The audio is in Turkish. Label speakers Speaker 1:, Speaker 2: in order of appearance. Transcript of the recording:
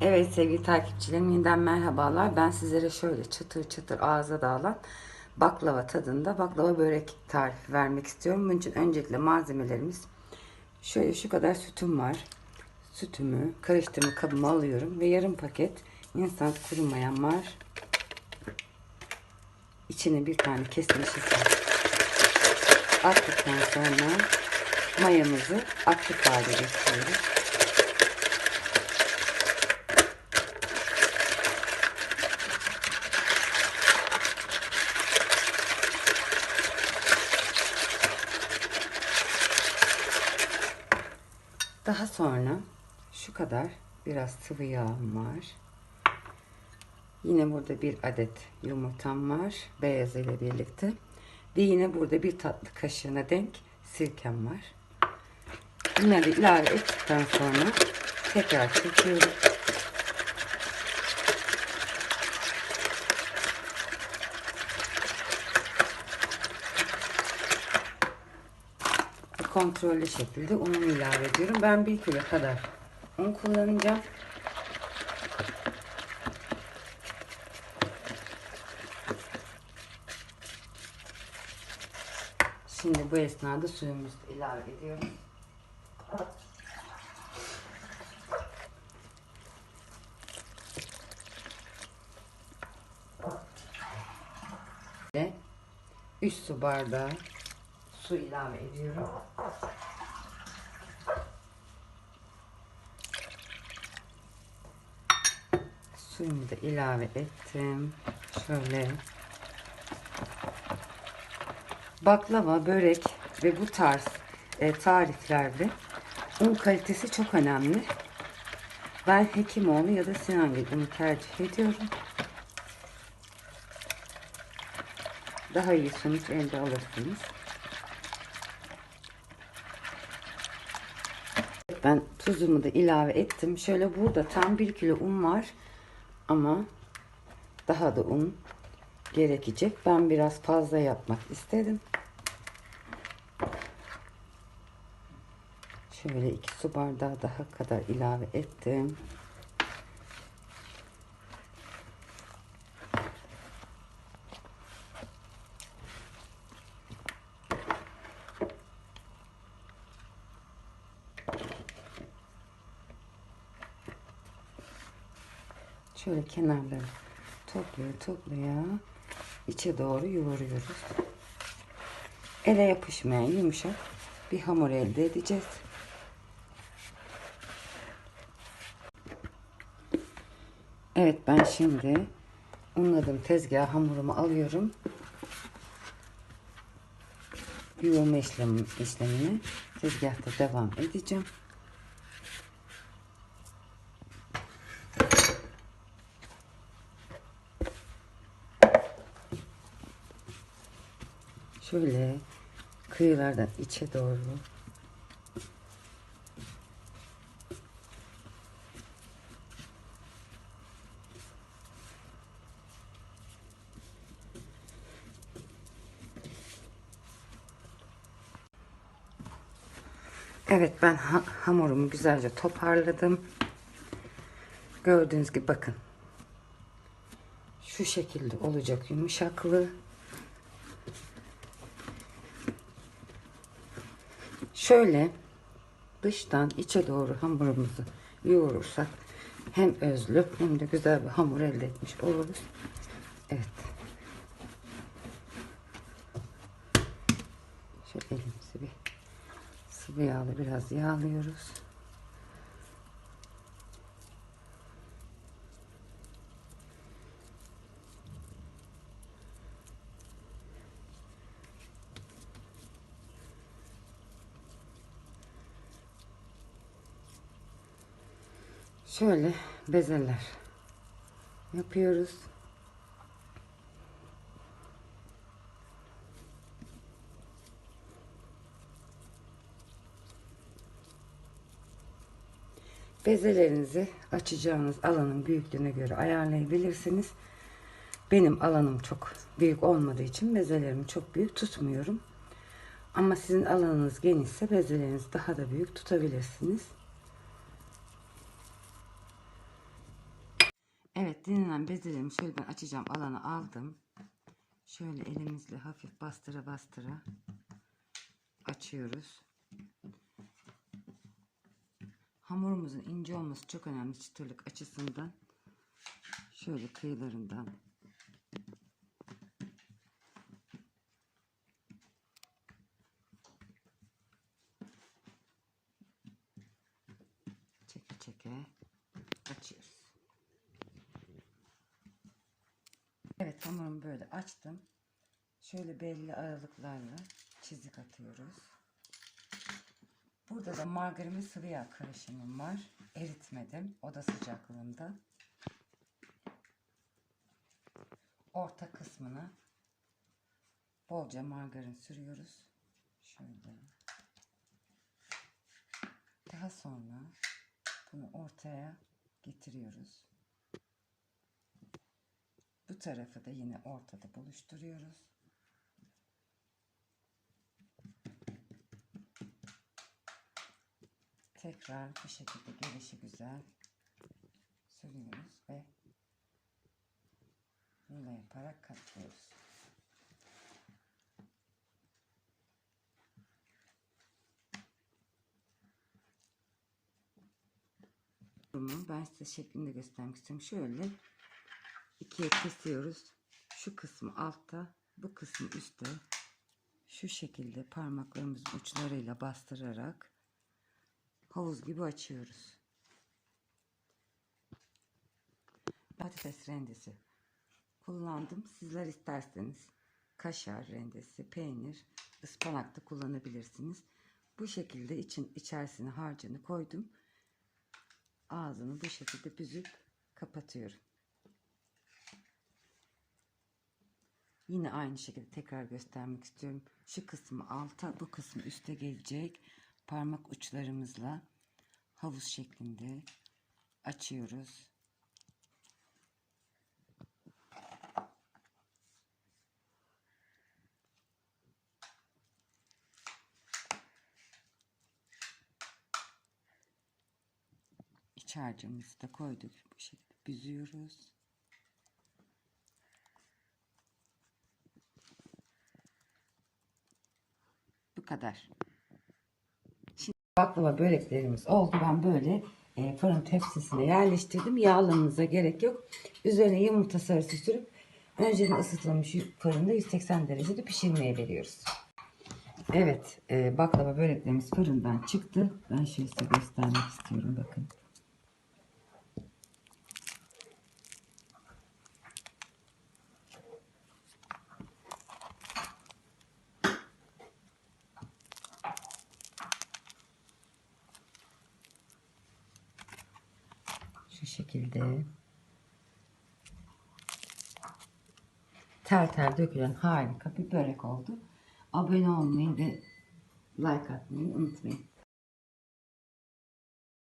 Speaker 1: Evet sevgili takipçilerim yeniden merhabalar. Ben sizlere şöyle çıtır çıtır ağza dağılan baklava tadında baklava börek tarifi vermek istiyorum. Bunun için öncelikle malzemelerimiz şöyle şu kadar sütüm var. Sütümü karıştırma kabıma alıyorum ve yarım paket instant kuru mayam var. İçine bir tane kesmiş attıktan sonra mayamızı aktif hale getiriyoruz. Daha sonra şu kadar biraz sıvı yağım var. Yine burada bir adet yumurtam var. Beyaz ile birlikte. Ve yine burada bir tatlı kaşığına denk sirkem var. Bunları ilave ettikten sonra tekrar çekiyorum. Kontrollü şekilde unumu ilave ediyorum. Ben bir kilo kadar un kullanacağım. Şimdi bu esnada suyumuzu ilave ediyorum. Ve 3 su bardağı su ilave ediyorum. Suyumu da ilave ettim. Şöyle. Baklava, börek ve bu tarz e, tariflerde un kalitesi çok önemli. Ben Hekimoğlu ya da Sinangil unu tercih ediyorum. Daha iyi sonuç elde alırsınız. Ben tuzumu da ilave ettim. Şöyle burada tam 1 kilo un var. Ama daha da un gerekecek. Ben biraz fazla yapmak istedim. Şöyle 2 su bardağı daha kadar ilave ettim. Şöyle kenarları toplaya toplaya içe doğru yoğuruyoruz. Ele yapışmayan yumuşak bir hamur elde edeceğiz. Evet ben şimdi unladım tezgah hamurumu alıyorum. Yoğurma işlemi, işlemini tezgahta devam edeceğim. Şöyle kıyılardan içe doğru Evet ben ha hamurumu güzelce toparladım. Gördüğünüz gibi bakın. Şu şekilde olacak yumuşaklığı. Şöyle dıştan içe doğru hamurumuzu yoğurursak hem özlü hem de güzel bir hamur elde etmiş oluruz. Evet. Şöyle elimizi bir sıvı yağla biraz yağlıyoruz. Şöyle bezeler yapıyoruz. Bezelerinizi açacağınız alanın büyüklüğüne göre ayarlayabilirsiniz. Benim alanım çok büyük olmadığı için bezelerimi çok büyük tutmuyorum. Ama sizin alanınız genişse bezelerinizi daha da büyük tutabilirsiniz. Evet dinlenen bezelerimi şöyle ben açacağım alanı aldım. Şöyle elimizle hafif bastıra bastıra açıyoruz. Hamurumuzun ince olması çok önemli çıtırlık açısından. Şöyle kıyılarından çeke çeke açıyoruz. Evet hamurumu böyle açtım. Şöyle belli aralıklarla çizik atıyoruz. Burada da margarin sıvı yağ karışımım var. Eritmedim. Oda sıcaklığında. Orta kısmına bolca margarin sürüyoruz. Şöyle. Daha sonra bunu ortaya getiriyoruz. Bu tarafı da yine ortada buluşturuyoruz. Tekrar bu şekilde gelişi güzel sürüyoruz ve rulo yaparak katlıyoruz. Bunu ben size şeklinde göstermek istiyorum. Şöyle ikiye kesiyoruz. Şu kısmı altta, bu kısmı üstte. Şu şekilde parmaklarımızın uçlarıyla bastırarak havuz gibi açıyoruz. Patates rendesi kullandım. Sizler isterseniz kaşar rendesi, peynir, ıspanak da kullanabilirsiniz. Bu şekilde için içerisine harcını koydum. Ağzını bu şekilde büzüp kapatıyorum. Yine aynı şekilde tekrar göstermek istiyorum. Şu kısmı alta, bu kısmı üste gelecek. Parmak uçlarımızla havuz şeklinde açıyoruz. İç harcımızı da koyduk. Bu şekilde büzüyoruz. Kadar. Şimdi baklava böreklerimiz oldu. Ben böyle e, fırın tepsisine yerleştirdim. Yağlamanıza gerek yok. Üzerine yumurta sarısı sürüp önceden ısıtılmış fırında 180 derecede pişirmeye veriyoruz. Evet, e, baklava böreklerimiz fırından çıktı. Ben şöyle size göstermek istiyorum. Bakın. Şu şekilde. Tel tel dökülen harika bir börek oldu. Abone olmayı ve like atmayı unutmayın.